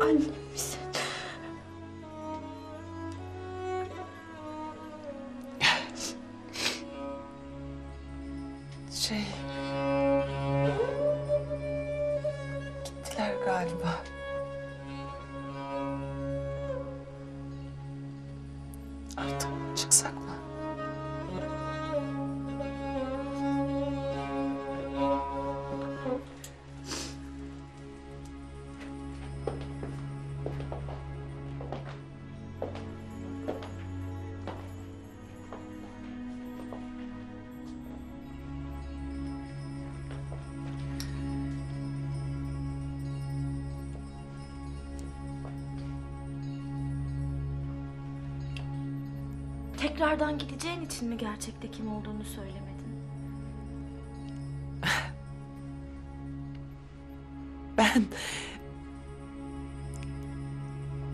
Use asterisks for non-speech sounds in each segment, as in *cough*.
Annemsin. Şey... Gittiler galiba. Artık çıksak mı? Tekrardan gideceğin için mi gerçekte kim olduğunu söylemedin? Ben...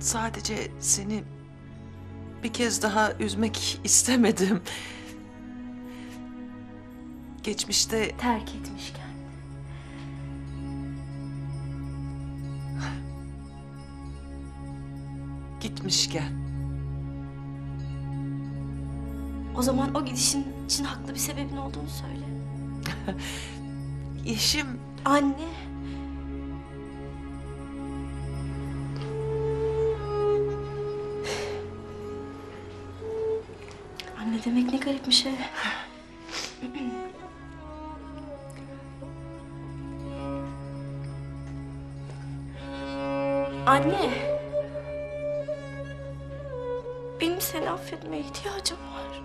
Sadece seni bir kez daha üzmek istemedim. Geçmişte Terk etmişken. gitmişken O zaman o gidişin için haklı bir sebebin olduğunu söyle. *laughs* Yeşim Anne. Anne demek ne garip bir şey. *clears throat* Anne. Benim seni affetmeye ihtiyacım var.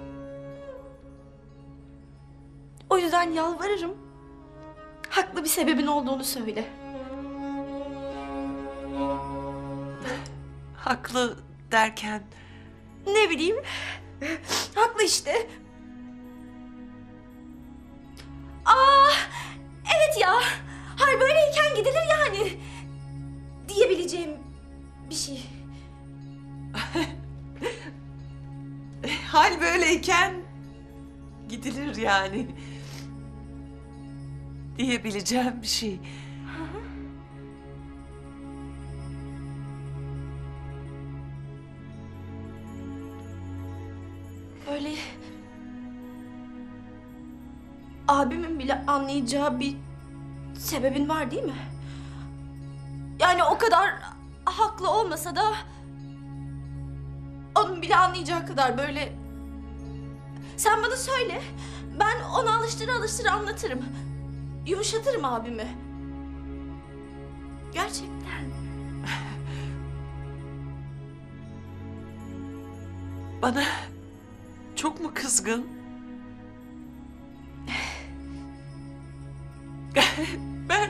O yüzden yalvarırım. Haklı bir sebebin olduğunu söyle. haklı derken Ne bileyim. Haklı işte. Aa, evet ya. Hayır böyleyken gidilir yani. Diyebileceğim bir şey. *laughs* hal böyleyken gidilir yani. Diyebileceğim bir şey. Böyle abimin bile anlayacağı bir sebebin var değil mi? Yani o kadar haklı olmasa da onun bile anlayacağı kadar böyle sen bana söyle. Ben onu alıştıra alıştıra anlatırım. Yumuşatırım abimi. Gerçekten. Bana çok mu kızgın? *laughs* ben